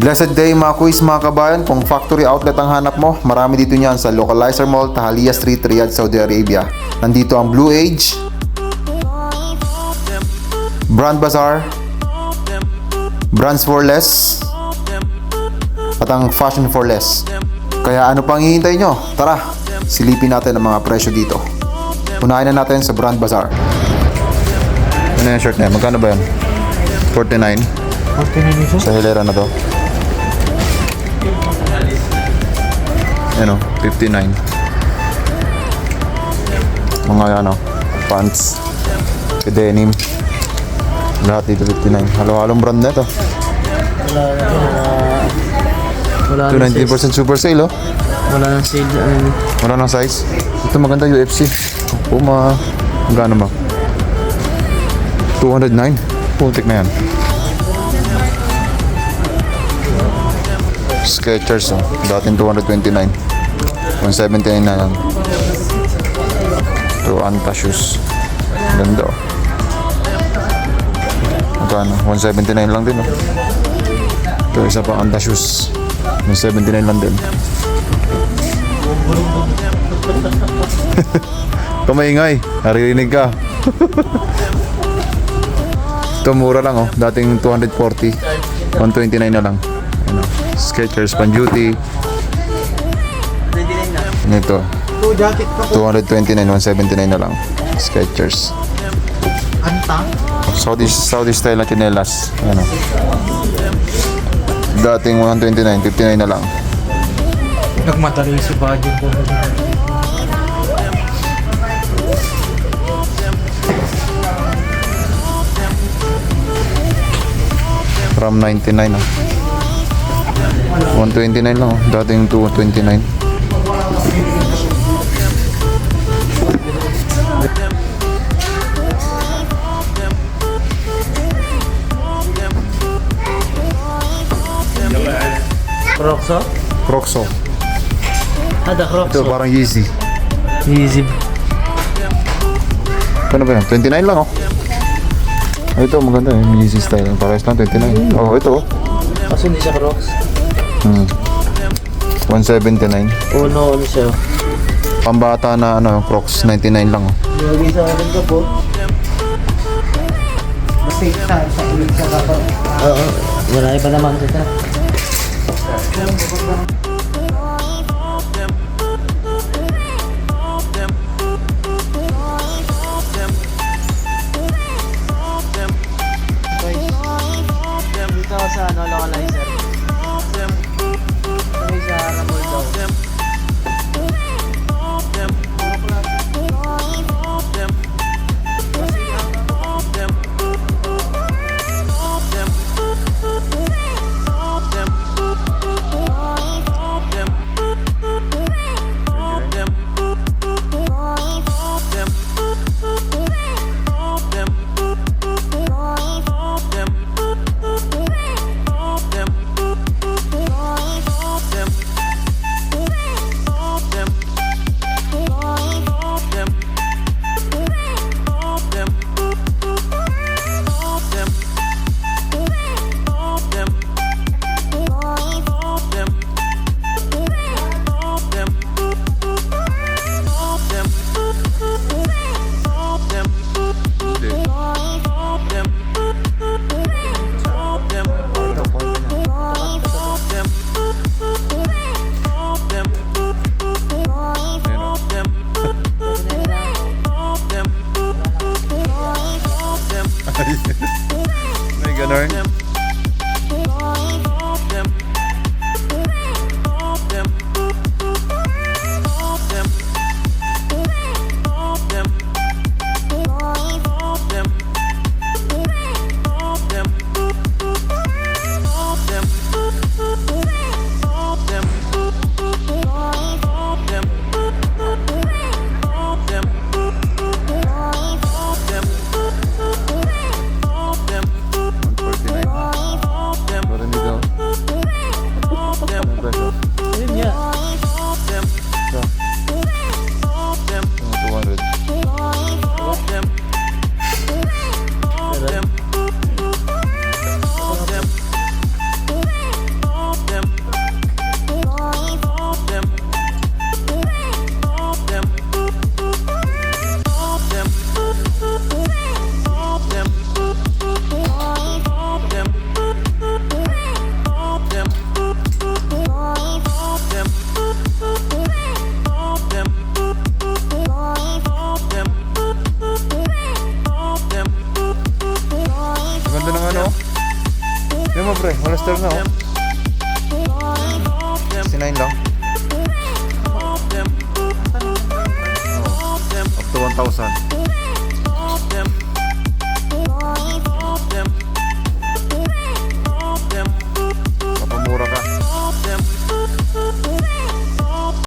Blessed day mga quiz mga kabayan. Kung factory outlet ang hanap mo, marami dito niyan sa Localizer Mall, Tahaliya Street, Riyadh, Saudi Arabia. Nandito ang Blue Age, Brand Bazaar, Brands for Less, at ang Fashion for Less. Kaya ano pang hihintay nyo? Tara, silipin natin ang mga presyo dito. Unahin na natin sa Brand Bazaar. Ano yung shirt na yan? Magkano ba yan? 49 Okay na dito. sa hilera na to. Ano, 59. Mga ano, pants. Denim. Lahat dito 59. Halo-halong brand na ito. Wala. Wala na. 219% super sale oh. Wala na sale. Ano, Wala nang size. Ito maganda UFC. Puma. Magkano ba? 209. Putik na yan. Skechers oh. Dating 229. 179 na lang. Ito Anta shoes. Ganda oh. Magkano? 179 lang din oh. Ito isa pa Anta shoes. 179 lang din. Kumaingay. Naririnig ka. Ito mura lang oh. Dating 240. 129 na lang. Ano, Skechers pan duty. Ito. Two jacket pa po. 229, 179 na lang. Skechers. Antang. Saudi, Saudi style na chinelas. Ano. Dating 129, 59 na lang. Nagmatali si Bajo po. From 99 ah. 129 lang oh. Dating 229. Crocs oh? Crocs oh. Ada Crocs Ito oh. parang Yeezy. Easy. Ano ba yan? 29 lang oh. Ah, ito maganda eh. Yeezy style. Parehas lang 29. Oh, ito oh. Kaso hindi siya Crocs. Hmm. 179. Uno, ano siya. Pambata na ano, Crocs 99 lang oh. Lagi sa akin ka po. Oo, marami pa naman kita. Come on. Sorry. Hollister na oh. 69 lang. Oh, up to 1,000.